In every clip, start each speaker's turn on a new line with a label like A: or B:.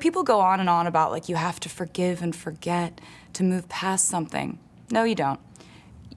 A: People go on and on about like you have to forgive and forget to move past something. No, you don't.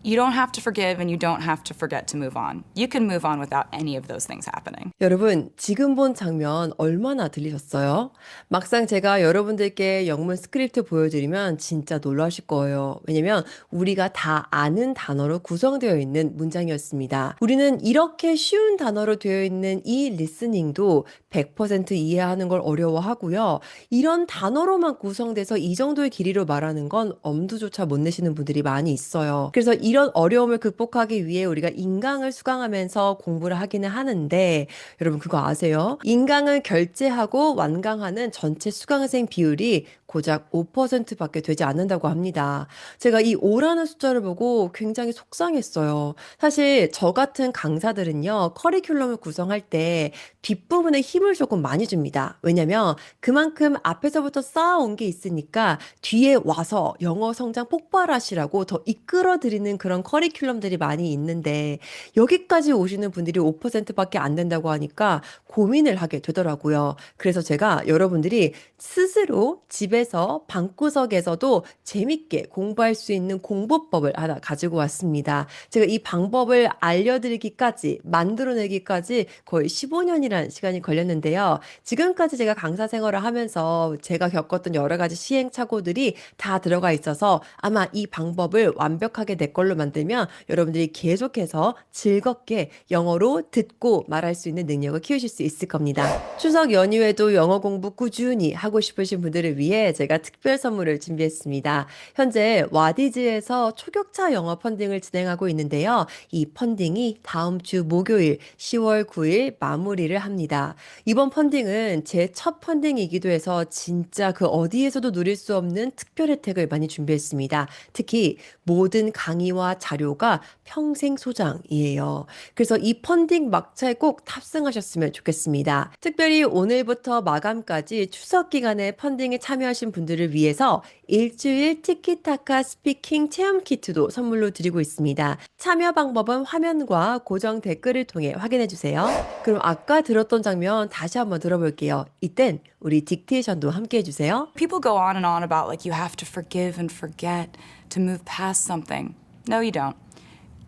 A: You don't have to forgive and you don't have to forget to move on. You can move on without any of those things happening.
B: 여러분, 지금 본 장면 얼마나 들리셨어요? 막상 제가 여러분들께 영문 스크립트 보여드리면 진짜 놀라실 거예요. 왜냐면 우리가 다 아는 단어로 구성되어 있는 문장이었습니다. 우리는 이렇게 쉬운 단어로 되어 있는 이 리스닝도 100% 이해하는 걸 어려워하고요. 이런 단어로만 구성돼서 이 정도의 길이로 말하는 건 엄두조차 못 내시는 분들이 많이 있어요. 그래서 이런 어려움을 극복하기 위해 우리가 인강을 수강하면서 공부를 하기는 하는데 여러분 그거 아세요? 인강을 결제하고 완강하는 전체 수강생 비율이 고작 5%밖에 되지 않는다고 합니다. 제가 이 5라는 숫자를 보고 굉장히 속상했어요. 사실 저 같은 강사들은요, 커리큘럼을 구성할 때 뒷부분에 힘을 조금 많이 줍니다. 왜냐면 그만큼 앞에서부터 쌓아온 게 있으니까 뒤에 와서 영어 성장 폭발하시라고 더 이끌어 드리는 그런 커리큘럼들이 많이 있는데 여기까지 오시는 분들이 5%밖에 안 된다고 하니까 고민을 하게 되더라고요. 그래서 제가 여러분들이 스스로 집에서 방구석에서도 재밌게 공부할 수 있는 공부법을 하나 가지고 왔습니다. 제가 이 방법을 알려드리기까지, 만들어내기까지 거의 15년이라는 시간이 걸렸는데 요. 지금까지 제가 강사 생활을 하면서 제가 겪었던 여러 가지 시행착오들이 다 들어가 있어서 아마 이 방법을 완벽하게 내 걸로 만들면 여러분들이 계속해서 즐겁게 영어로 듣고 말할 수 있는 능력을 키우실 수 있을 겁니다. 추석 연휴에도 영어 공부 꾸준히 하고 싶으신 분들을 위해 제가 특별 선물을 준비했습니다. 현재 와디즈에서 초격차 영어 펀딩을 진행하고 있는데요. 이 펀딩이 다음 주 목요일 10월 9일 마무리를 합니다. 이번 펀딩은 제 첫 펀딩이기도 해서 진짜 그 어디에서도 누릴 수 없는 특별 혜택을 많이 준비했습니다. 특히 모든 강의와 자료가 평생 소장이에요. 그래서 이 펀딩 막차에 꼭 탑승하셨으면 좋겠습니다. 특별히 오늘부터 마감까지 추석 기간에 펀딩에 참여하신 분들을 위해서 일주일 티키타카 스피킹 체험 키트도 선물로 드리고 있습니다. 참여 방법은 화면과 고정 댓글을 통해 확인해 주세요. 그럼 아까 들었던 장면 다시 한번 들어볼게요. 이땐 우리 딕테이션도 함께 해 주세요.
A: People go on and on about like you have to forgive and forget to move past something. No, you don't.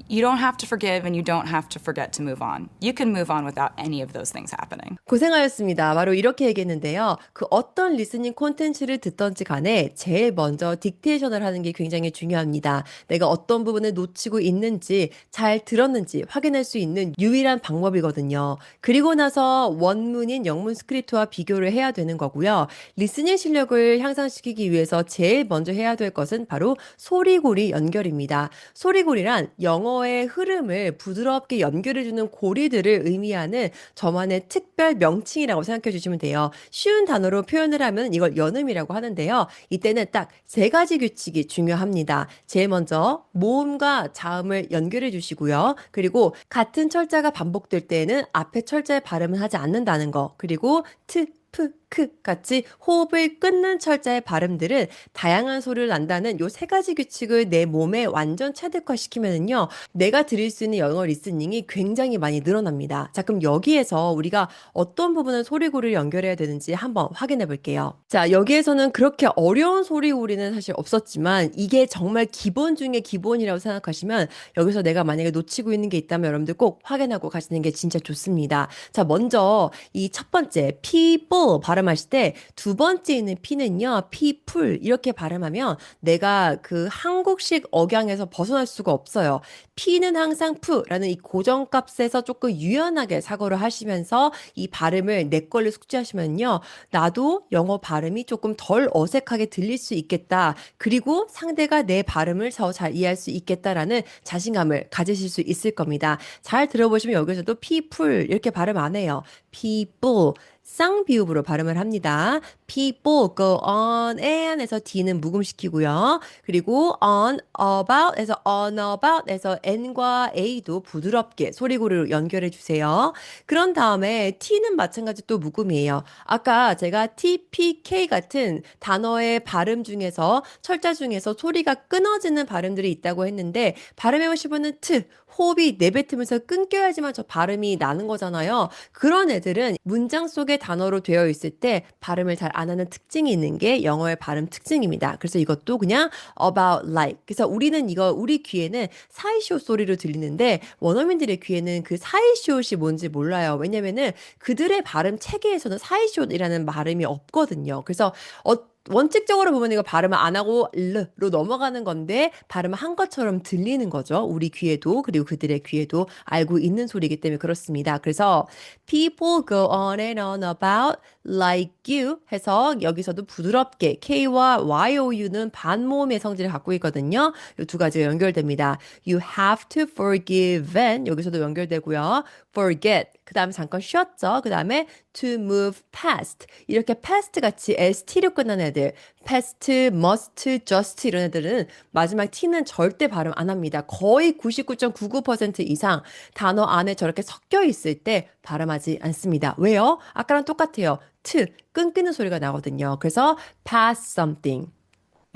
A: You don't have to forgive and you don't have to forget to move on. You can move on without any of those things happening.
B: 고생하셨습니다. 바로 이렇게 얘기했는데요. 그 어떤 리스닝 콘텐츠를 듣던지 간에 제일 먼저 딕테이션을 하는 게 굉장히 중요합니다. 내가 어떤 부분을 놓치고 있는지 잘 들었는지 확인할 수 있는 유일한 방법이거든요. 그리고 나서 원문인 영문 스크립트와 비교를 해야 되는 거고요. 리스닝 실력을 향상시키기 위해서 제일 먼저 해야 될 것은 바로 소리고리 연결입니다. 소리고리란 영어 의 흐름을 부드럽게 연결해주는 고리들을 의미하는 저만의 특별 명칭이라고 생각해 주시면 돼요. 쉬운 단어로 표현을 하면 이걸 연음이라고 하는데요. 이때는 딱 세 가지 규칙이 중요합니다. 제일 먼저 모음과 자음을 연결해 주시고요. 그리고 같은 철자가 반복될 때에는 앞에 철자의 발음을 하지 않는다는 거. 그리고 트, 프, 크 같이 호흡을 끊는 철자의 발음들은 다양한 소리를 난다는 요 세 가지 규칙을 내 몸에 완전 체득화시키면은요, 내가 들을 수 있는 영어 리스닝이 굉장히 많이 늘어납니다. 자, 그럼 여기에서 우리가 어떤 부분을 소리고리를 연결해야 되는지 한번 확인해 볼게요. 자, 여기에서는 그렇게 어려운 소리고리는 사실 없었지만 이게 정말 기본 중에 기본이라고 생각하시면 여기서 내가 만약에 놓치고 있는 게 있다면 여러분들 꼭 확인하고 가시는 게 진짜 좋습니다. 자, 먼저 이 첫 번째 people 발음하실 때 두 번째 있는 P는요, people 이렇게 발음하면 내가 그 한국식 억양에서 벗어날 수가 없어요. P는 항상 푸라는 이 고정값에서 조금 유연하게 사고를 하시면서 이 발음을 내 걸로 숙지하시면요. 나도 영어 발음이 조금 덜 어색하게 들릴 수 있겠다. 그리고 상대가 내 발음을 더 잘 이해할 수 있겠다라는 자신감을 가지실 수 있을 겁니다. 잘 들어보시면 여기서도 people 이렇게 발음 안 해요. people 쌍비읍으로 발음을 합니다. People go on and에서 d는 묵음시키고요. 그리고 on about에서 on about에서 n과 a도 부드럽게 소리고리로 연결해 주세요. 그런 다음에 t는 마찬가지 또 묵음이에요. 아까 제가 tpk 같은 단어의 발음 중에서 철자 중에서 소리가 끊어지는 발음들이 있다고 했는데 발음해 분은 트 호흡이 내뱉으면서 끊겨야지만 저 발음이 나는 거잖아요. 그런 애들은 문장 속의 단어로 되어 있을 때 발음을 잘안 하는 특징이 있는 게 영어의 발음 특징입니다. 그래서 이것도 그냥 about like. 그래서 우리는 이거 우리 귀에는 사이시옷 소리로 들리는데 원어민들의 귀에는 그 사이시옷이 뭔지 몰라요. 왜냐면은 그들의 발음 체계에서는 사이시옷이라는 발음이 없거든요. 그래서 어 원칙적으로 보면 이거 발음을 안 하고 르로 넘어가는 건데 발음을 한 것처럼 들리는 거죠. 우리 귀에도 그리고 그들의 귀에도 알고 있는 소리이기 때문에 그렇습니다. 그래서 people go on and on about like you 해서 여기서도 부드럽게 K와 YOU는 반모음의 성질을 갖고 있거든요. 이 두 가지가 연결됩니다. You have to forgive and 여기서도 연결되고요. forget 그 다음에 잠깐 쉬었죠. 그 다음에 to move past 이렇게 past 같이 st로 끝나는 애들 past, must, just 이런 애들은 마지막 t는 절대 발음 안 합니다. 거의 99.99% 이상 단어 안에 저렇게 섞여 있을 때 발음하지 않습니다. 왜요? 아까랑 똑같아요. to 끊기는 소리가 나거든요. 그래서 pass something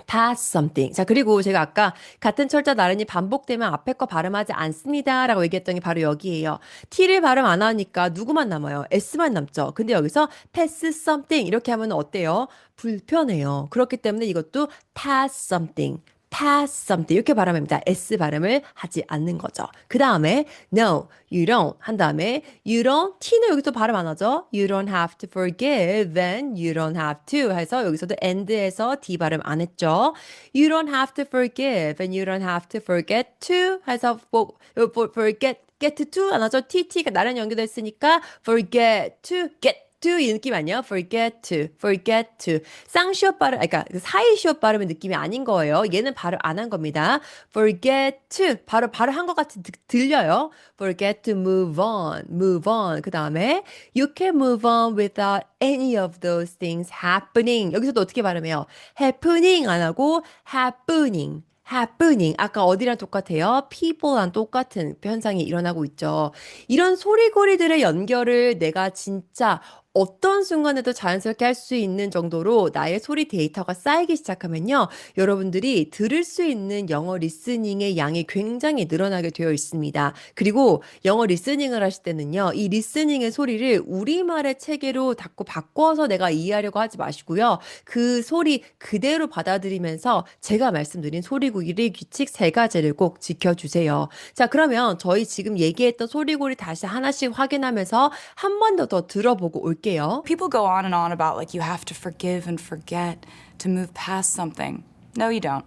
B: pass something. 자, 그리고 제가 아까 같은 철자 나른이 반복되면 앞에 거 발음하지 않습니다. 라고 얘기했던 게 바로 여기에요. T를 발음 안 하니까 누구만 남아요? S만 남죠. 근데 여기서 pass something 이렇게 하면 어때요? 불편해요. 그렇기 때문에 이것도 pass something. Pass something 이렇게 발음합니다. S 발음을 하지 않는 거죠. 그 다음에 no, you don't 한 다음에 you don't T는 여기서 발음 안 하죠. You don't have to forgive and you don't have to 해서 여기서도 and에서 D 발음 안 했죠. You don't have to forgive and you don't have to forget to 해서 for, for, forget get to 안 하죠. TT가 나랑 연결됐으니까 forget to get to 이 느낌 아니에요? forget to, forget to. 쌍시옷 발음, 그러니까 그 사이시옷 발음의 느낌이 아닌 거예요. 얘는 발음 안 한 겁니다. forget to, 바로, 바로 한것 같이 드- 들려요. forget to move on, move on. 그 다음에 you can move on without any of those things happening. 여기서도 어떻게 발음해요? happening 안 하고 happening. happening. 아까 어디랑 똑같아요? people랑 똑같은 현상이 일어나고 있죠. 이런 소리고리들의 연결을 내가 진짜 어떤 순간에도 자연스럽게 할 수 있는 정도로 나의 소리 데이터가 쌓이기 시작하면요. 여러분들이 들을 수 있는 영어 리스닝의 양이 굉장히 늘어나게 되어 있습니다. 그리고 영어 리스닝을 하실 때는요. 이 리스닝의 소리를 우리말의 체계로 자꾸 바꿔서 내가 이해하려고 하지 마시고요. 그 소리 그대로 받아들이면서 제가 말씀드린 소리구리 규칙 세 가지를 꼭 지켜주세요. 자, 그러면 저희 지금 얘기했던 소리고리 다시 하나씩 확인하면서 한 번 더 더 들어보고 올 게요.
A: People go on and on about like you have to forgive and forget to move past something. No, you don't.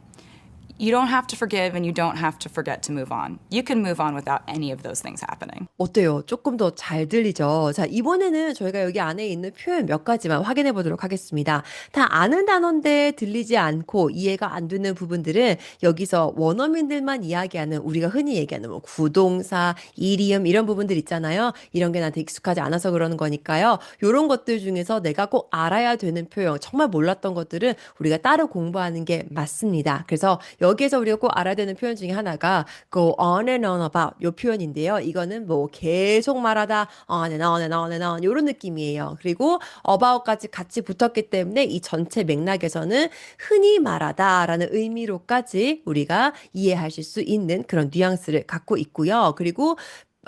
A: You don't have to forgive and you don't have to forget to move on. You can move on without any of those things happening.
B: 어때요? 조금 더 잘 들리죠? 자, 이번에는 저희가 여기 안에 있는 표현 몇 가지만 확인해 보도록 하겠습니다. 다 아는 단어인데 들리지 않고 이해가 안 되는 부분들은 여기서 원어민들만 이야기하는 우리가 흔히 얘기하는 뭐 구동사, 이리움 이런 부분들 있잖아요. 이런 게 나한테 익숙하지 않아서 그러는 거니까요. 요런 것들 중에서 내가 꼭 알아야 되는 표현, 정말 몰랐던 것들은 우리가 따로 공부하는 게 맞습니다. 그래서 여기에서 우리가 꼭 알아야 되는 표현 중에 하나가 go on and on about 요 표현인데요. 이거는 뭐 계속 말하다 on and on and on and on 요런 느낌이에요. 그리고 about까지 같이 붙었기 때문에 이 전체 맥락에서는 흔히 말하다라는 의미로까지 우리가 이해하실 수 있는 그런 뉘앙스를 갖고 있고요. 그리고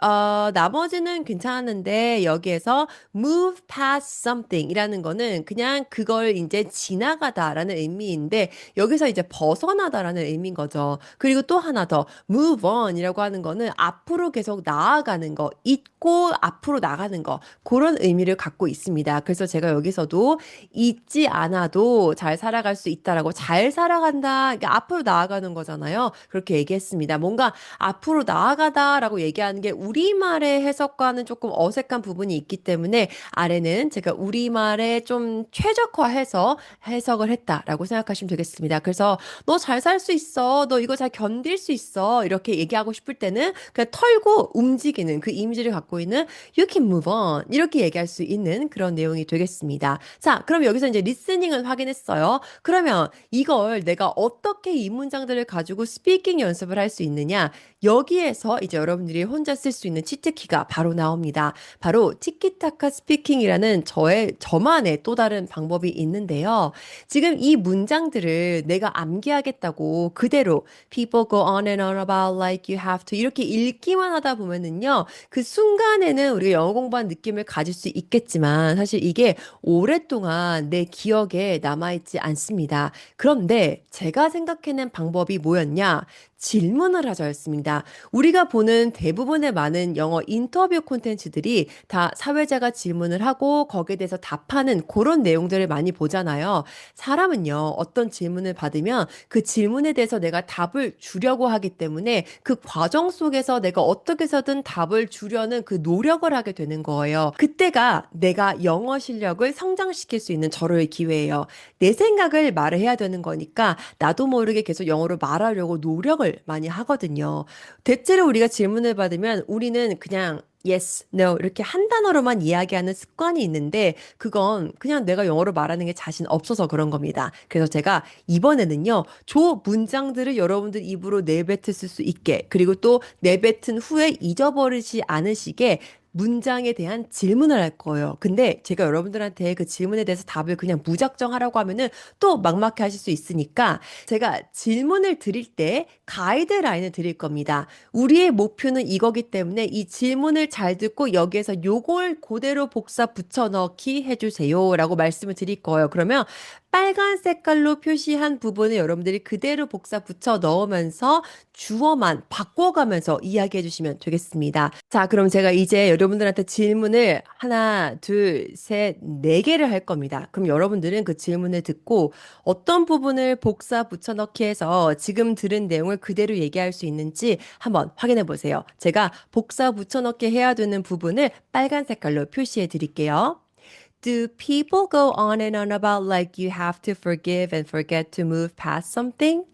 B: 어, 나머지는 괜찮았는데 여기에서 move past something 이라는 거는 그냥 그걸 이제 지나가다라는 의미인데 여기서 이제 벗어나다라는 의미인 거죠. 그리고 또 하나 더 move on 이라고 하는 거는 앞으로 계속 나아가는 거, 잊고 앞으로 나가는 거 그런 의미를 갖고 있습니다. 그래서 제가 여기서도 잊지 않아도 잘 살아갈 수 있다라고 잘 살아간다. 그러니까 앞으로 나아가는 거잖아요. 그렇게 얘기했습니다. 뭔가 앞으로 나아가다라고 얘기하는 게 우리말의 해석과는 조금 어색한 부분이 있기 때문에 아래는 제가 우리말에 좀 최적화해서 해석을 했다라고 생각하시면 되겠습니다. 그래서 너 잘 살 수 있어. 너 이거 잘 견딜 수 있어. 이렇게 얘기하고 싶을 때는 그냥 털고 움직이는 그 이미지를 갖고 있는 you can move on. 이렇게 얘기할 수 있는 그런 내용이 되겠습니다. 자, 그럼 여기서 이제 리스닝을 확인했어요. 그러면 이걸 내가 어떻게 이 문장들을 가지고 스피킹 연습을 할 수 있느냐? 여기에서 이제 여러분들이 혼자 쓸수 있는 치트키가 바로 나옵니다. 바로 티키타카 스피킹이라는 저의 저만의 또 다른 방법이 있는데요. 지금 이 문장들을 내가 암기하겠다고 그대로 people go on and on about like you have to 이렇게 읽기만 하다 보면은요. 그 순간에는 우리가 영어 공부한 느낌을 가질 수 있겠지만 사실 이게 오랫동안 내 기억에 남아있지 않습니다. 그런데 제가 생각해낸 방법이 뭐였냐? 질문을 하자 였습니다. 우리가 보는 대부분의 많은 영어 인터뷰 콘텐츠들이 다 사회자가 질문을 하고 거기에 대해서 답하는 그런 내용들을 많이 보잖아요. 사람은요, 어떤 질문을 받으면 그 질문에 대해서 내가 답을 주려고 하기 때문에 그 과정 속에서 내가 어떻게 해서든 답을 주려는 그 노력을 하게 되는 거예요. 그때가 내가 영어 실력을 성장시킬 수 있는 절호의 기회예요. 내 생각을 말을 해야 되는 거니까 나도 모르게 계속 영어로 말하려고 노력을 많이 하거든요. 대체로 우리가 질문을 받으면 우리는 그냥 yes, no 이렇게 한 단어로만 이야기하는 습관이 있는데 그건 그냥 내가 영어로 말하는 게 자신 없어서 그런 겁니다. 그래서 제가 이번에는요. 조 문장들을 여러분들 입으로 내뱉으실 수 있게 그리고 또 내뱉은 후에 잊어버리지 않으시게 문장에 대한 질문을 할 거예요. 근데 제가 여러분들한테 그 질문에 대해서 답을 그냥 무작정 하라고 하면은 또 막막해 하실 수 있으니까 제가 질문을 드릴 때 가이드라인을 드릴 겁니다. 우리의 목표는 이거기 때문에 이 질문을 잘 듣고 여기에서 요걸 그대로 복사 붙여 넣기 해주세요. 라고 말씀을 드릴 거예요. 그러면 빨간 색깔로 표시한 부분을 여러분들이 그대로 복사 붙여 넣으면서 주어만 바꿔가면서 이야기해 주시면 되겠습니다. 자, 그럼 제가 이제 여러분들한테 질문을 하나, 둘, 셋, 네 개를 할 겁니다. 그럼 여러분들은 그 질문을 듣고 어떤 부분을 복사 붙여 넣기 해서 지금 들은 내용을 그대로 얘기할 수 있는지 한번 확인해 보세요. 제가 복사 붙여 넣기 해야 되는 부분을 빨간 색깔로 표시해 드릴게요. Do people go on and on about like you have to forgive and forget to move past something?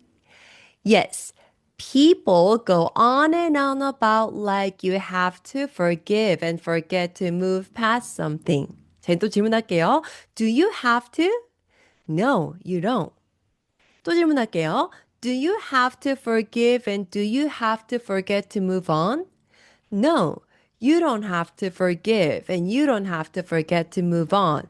B: Yes. People go on and on about like you have to forgive and forget to move past something. 자, 또 질문할게요. Do you have to? No, you don't. 또 질문할게요. Do you have to forgive and do you have to forget to move on? No, you don't have to forgive and you don't have to forget to move on.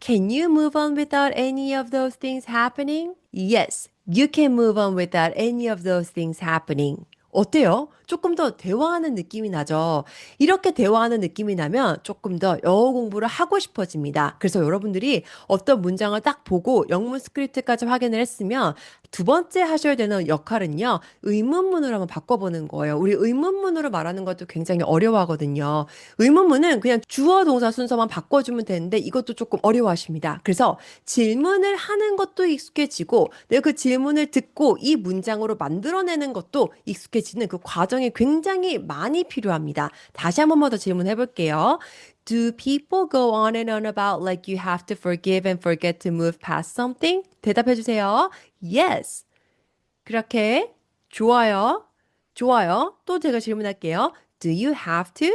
B: Can you move on without any of those things happening? Yes, you can move on without any of those things happening. 어때요? 조금 더 대화하는 느낌이 나죠? 이렇게 대화하는 느낌이 나면 조금 더 영어 공부를 하고 싶어집니다. 그래서 여러분들이 어떤 문장을 딱 보고 영문 스크립트까지 확인을 했으면 두 번째 하셔야 되는 역할은요, 의문문으로 한번 바꿔보는 거예요. 우리 의문문으로 말하는 것도 굉장히 어려워하거든요. 의문문은 그냥 주어 동사 순서만 바꿔주면 되는데 이것도 조금 어려워하십니다. 그래서 질문을 하는 것도 익숙해지고 내가 그 질문을 듣고 이 문장으로 만들어내는 것도 익숙해지는 그 과정 이 굉장히 많이 필요합니다. 다시 한 번만 더 질문해 볼게요. Do people go on and on about like you have to forgive and forget to move past something? 대답해 주세요. Yes. 그렇게 좋아요. 좋아요. 또 제가 질문할게요. Do you have to?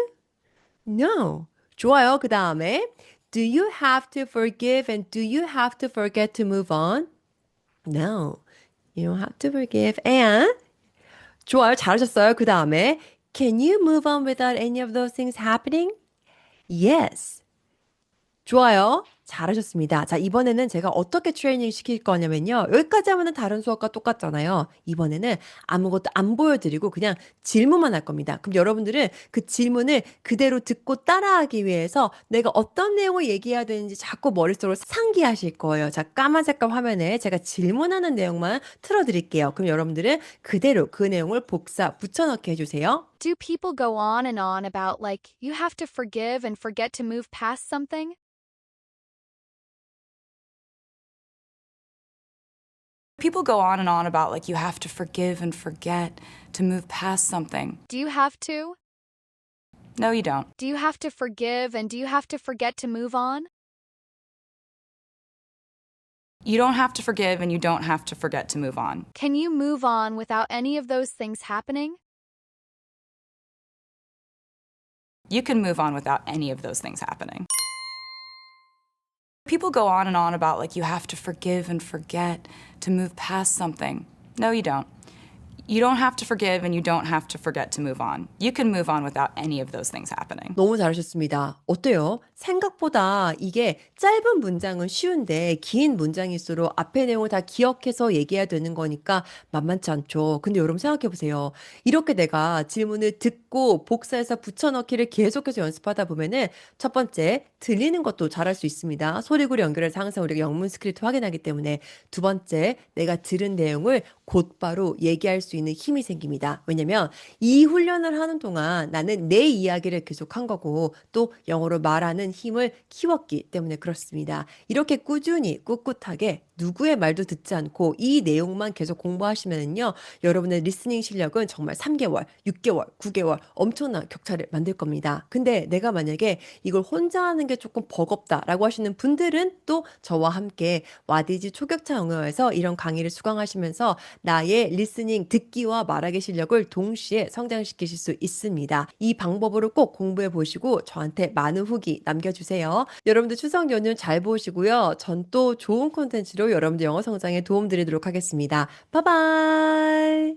B: No. 좋아요. 그 다음에 Do you have to forgive and do you have to forget to move on? No. You don't have to forgive and 좋아요. 잘하셨어요. 그 다음에 Can you move on without any of those things happening? Yes. 좋아요. 잘하셨습니다. 자, 이번에는 제가 어떻게 트레이닝 시킬 거냐면요. 여기까지 하면은 다른 수업과 똑같잖아요. 이번에는 아무것도 안 보여드리고 그냥 질문만 할 겁니다. 그럼 여러분들은 그 질문을 그대로 듣고 따라하기 위해서 내가 어떤 내용을 얘기해야 되는지 자꾸 머릿속으로 상기하실 거예요. 자, 까만 색깔 화면에 제가 질문하는 내용만 틀어드릴게요. 그럼 여러분들은 그대로 그 내용을 복사 붙여넣기 해주세요.
C: Do people go on and on about like you have to forgive and forget to move past something?
A: People go on and on about like you have to forgive and forget to move past something.
C: Do you have to?
A: No, you don't.
C: Do you have to forgive and do you have to forget to move on?
A: You don't have to forgive and you don't have to forget to move on.
C: Can you move on without any of those things happening?
A: You can move on without any of those things happening. People go on and on about like you have to forgive and forget to move past something. No, you don't. You don't have to forgive and you don't have to forget to move on. You can move on without any of those things happening.
B: 너무 잘하셨습니다. 어때요? 생각보다 이게 짧은 문장은 쉬운데 긴 문장일수록 앞의 내용을 다 기억해서 얘기해야 되는 거니까 만만치 않죠. 근데 여러분 생각해 보세요. 이렇게 내가 질문을 듣고 복사해서 붙여넣기를 계속해서 연습하다 보면은 첫 번째 들리는 것도 잘할 수 있습니다. 소리구리 연결해서 항상 우리가 영문 스크립트 확인하기 때문에 두 번째 내가 들은 내용을 곧바로 얘기할 수 있는 힘이 생깁니다. 왜냐면 이 훈련을 하는 동안 나는 내 이야기를 계속 한 거고 또 영어로 말하는 힘을 키웠기 때문에 그렇습니다. 이렇게 꾸준히 꿋꿋하게 누구의 말도 듣지 않고 이 내용만 계속 공부하시면요. 여러분의 리스닝 실력은 정말 3개월, 6개월, 9개월 엄청난 격차를 만들 겁니다. 근데 내가 만약에 이걸 혼자 하는 게 조금 버겁다라고 하시는 분들은 또 저와 함께 와디지 초격차 영어에서 이런 강의를 수강하시면서 나의 리스닝 듣기와 말하기 실력을 동시에 성장시키실 수 있습니다. 이 방법으로 꼭 공부해 보시고 저한테 많은 후기 남겨주세요. 여러분들 추석 연휴 잘 보시고요. 전 또 좋은 콘텐츠로 여러분들 영어 성장에 도움 드리도록 하겠습니다. 바이바이.